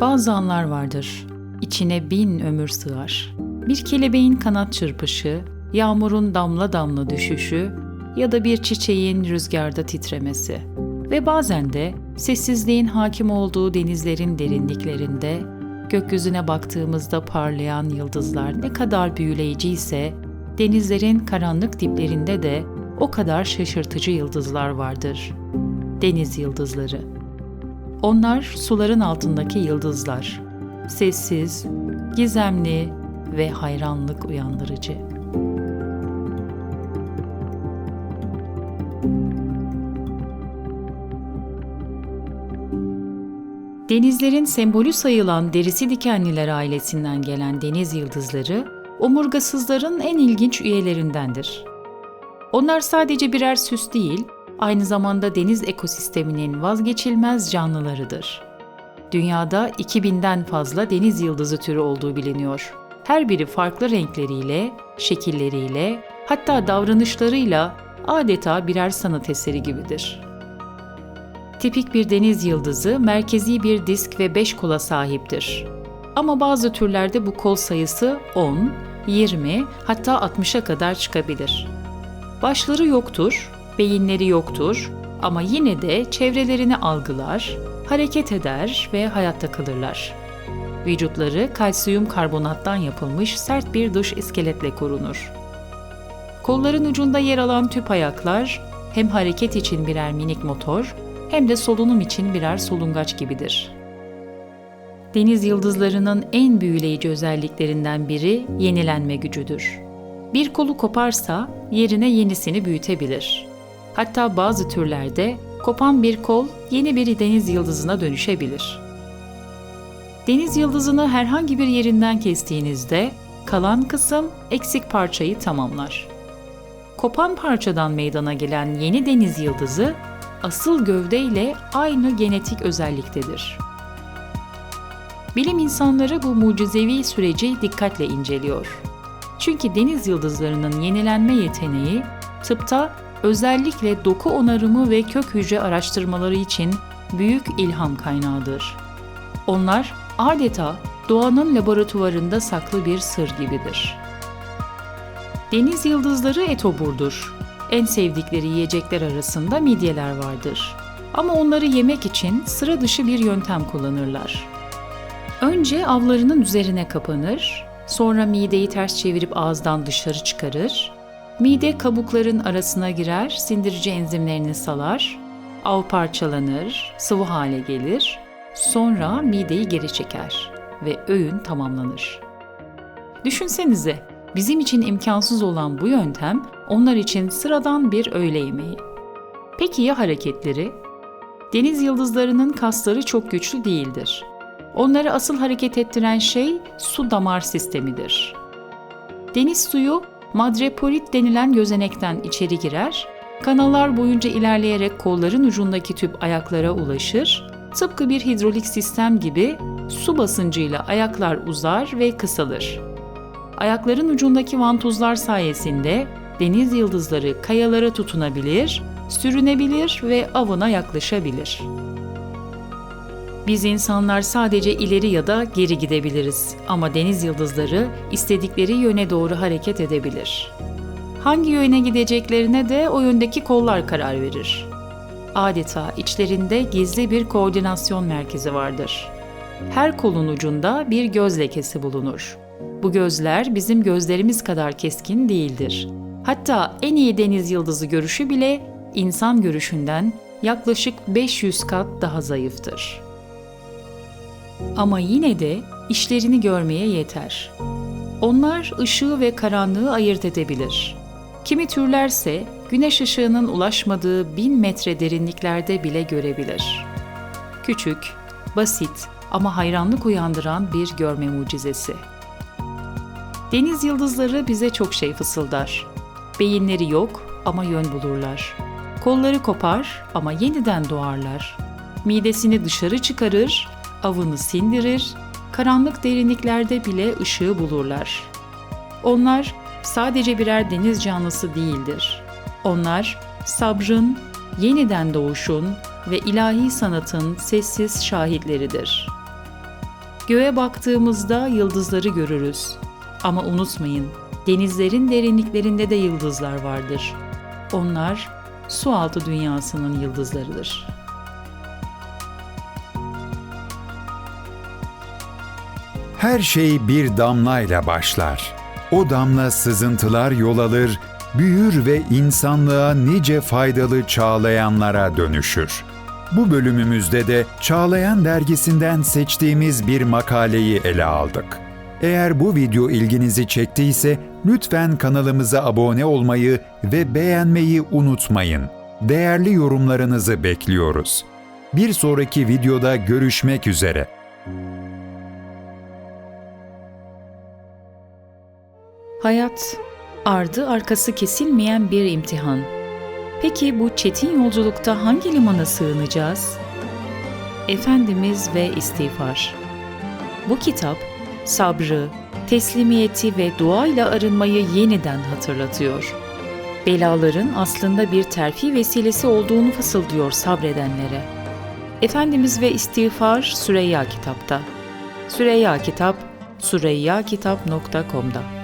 Bazı anlar vardır, içine bin ömür sığar. Bir kelebeğin kanat çırpışı, yağmurun damla damla düşüşü ya da bir çiçeğin rüzgarda titremesi. Ve bazen de sessizliğin hakim olduğu denizlerin derinliklerinde, gökyüzüne baktığımızda parlayan yıldızlar ne kadar büyüleyici ise, denizlerin karanlık diplerinde de o kadar şaşırtıcı yıldızlar vardır. Deniz yıldızları. Onlar suların altındaki yıldızlar. Sessiz, gizemli ve hayranlık uyandırıcı. Denizlerin sembolü sayılan derisi dikenliler ailesinden gelen deniz yıldızları, omurgasızların en ilginç üyelerindendir. Onlar sadece birer süs değil, aynı zamanda deniz ekosisteminin vazgeçilmez canlılarıdır. Dünyada 2000'den fazla deniz yıldızı türü olduğu biliniyor. Her biri farklı renkleriyle, şekilleriyle, hatta davranışlarıyla adeta birer sanat eseri gibidir. Tipik bir deniz yıldızı merkezi bir disk ve 5 kola sahiptir. Ama bazı türlerde bu kol sayısı 10, 20 hatta 60'a kadar çıkabilir. Başları yoktur, beyinleri yoktur ama yine de çevrelerini algılar, hareket eder ve hayatta kalırlar. Vücutları kalsiyum karbonattan yapılmış sert bir dış iskeletle korunur. Kolların ucunda yer alan tüp ayaklar hem hareket için birer minik motor hem de solunum için birer solungaç gibidir. Deniz yıldızlarının en büyüleyici özelliklerinden biri yenilenme gücüdür. Bir kolu koparsa yerine yenisini büyütebilir. Hatta bazı türlerde kopan bir kol yeni bir deniz yıldızına dönüşebilir. Deniz yıldızını herhangi bir yerinden kestiğinizde kalan kısım eksik parçayı tamamlar. Kopan parçadan meydana gelen yeni deniz yıldızı asıl gövde ile aynı genetik özelliktedir. Bilim insanları bu mucizevi süreci dikkatle inceliyor. Çünkü deniz yıldızlarının yenilenme yeteneği tıpta özellikle doku onarımı ve kök hücre araştırmaları için büyük ilham kaynağıdır. Onlar adeta doğanın laboratuvarında saklı bir sır gibidir. Deniz yıldızları etoburdur. En sevdikleri yiyecekler arasında midyeler vardır. Ama onları yemek için sıra dışı bir yöntem kullanırlar. Önce avlarının üzerine kapanır, sonra mideyi ters çevirip ağızdan dışarı çıkarır, mide kabukların arasına girer, sindirici enzimlerini salar, av parçalanır, sıvı hale gelir, sonra mideyi geri çeker ve öğün tamamlanır. Düşünsenize, bizim için imkansız olan bu yöntem onlar için sıradan bir öğle yemeği. Peki ya hareketleri? Deniz yıldızlarının kasları çok güçlü değildir. Onları asıl hareket ettiren şey su damar sistemidir. Deniz suyu madreporit denilen gözenekten içeri girer, kanallar boyunca ilerleyerek kolların ucundaki tüp ayaklara ulaşır, tıpkı bir hidrolik sistem gibi su basıncıyla ayaklar uzar ve kısalır. Ayakların ucundaki vantuzlar sayesinde deniz yıldızları kayalara tutunabilir, sürünebilir ve avına yaklaşabilir. Biz insanlar sadece ileri ya da geri gidebiliriz ama deniz yıldızları istedikleri yöne doğru hareket edebilir. Hangi yöne gideceklerine de o yöndeki kollar karar verir. Adeta içlerinde gizli bir koordinasyon merkezi vardır. Her kolun ucunda bir göz lekesi bulunur. Bu gözler bizim gözlerimiz kadar keskin değildir. Hatta en iyi deniz yıldızı görüşü bile insan görüşünden yaklaşık 500 kat daha zayıftır. Ama yine de işlerini görmeye yeter. Onlar ışığı ve karanlığı ayırt edebilir. Kimi türlerse güneş ışığının ulaşmadığı bin metre derinliklerde bile görebilir. Küçük, basit ama hayranlık uyandıran bir görme mucizesi. Deniz yıldızları bize çok şey fısıldar. Beyinleri yok ama yön bulurlar. Kolları kopar ama yeniden doğarlar. Midesini dışarı çıkarır, avını sindirir, karanlık derinliklerde bile ışığı bulurlar. Onlar sadece birer deniz canlısı değildir. Onlar sabrın, yeniden doğuşun ve ilahi sanatın sessiz şahitleridir. Göğe baktığımızda yıldızları görürüz. Ama unutmayın, denizlerin derinliklerinde de yıldızlar vardır. Onlar sualtı dünyasının yıldızlarıdır. Her şey bir damlayla başlar. O damla sızıntılar yol alır, büyür ve insanlığa nice faydalı çağlayanlara dönüşür. Bu bölümümüzde de Çağlayan dergisinden seçtiğimiz bir makaleyi ele aldık. Eğer bu video ilginizi çektiyse lütfen kanalımıza abone olmayı ve beğenmeyi unutmayın. Değerli yorumlarınızı bekliyoruz. Bir sonraki videoda görüşmek üzere. Hayat, ardı arkası kesilmeyen bir imtihan. Peki bu çetin yolculukta hangi limana sığınacağız? Efendimiz ve istiğfar. Bu kitap, sabrı, teslimiyeti ve duayla arınmayı yeniden hatırlatıyor. Belaların aslında bir terfi vesilesi olduğunu fısıldıyor sabredenlere. Efendimiz ve İstiğfar Süreyya Kitap'ta. Süreyya Kitap, süreyyakitap.com'da.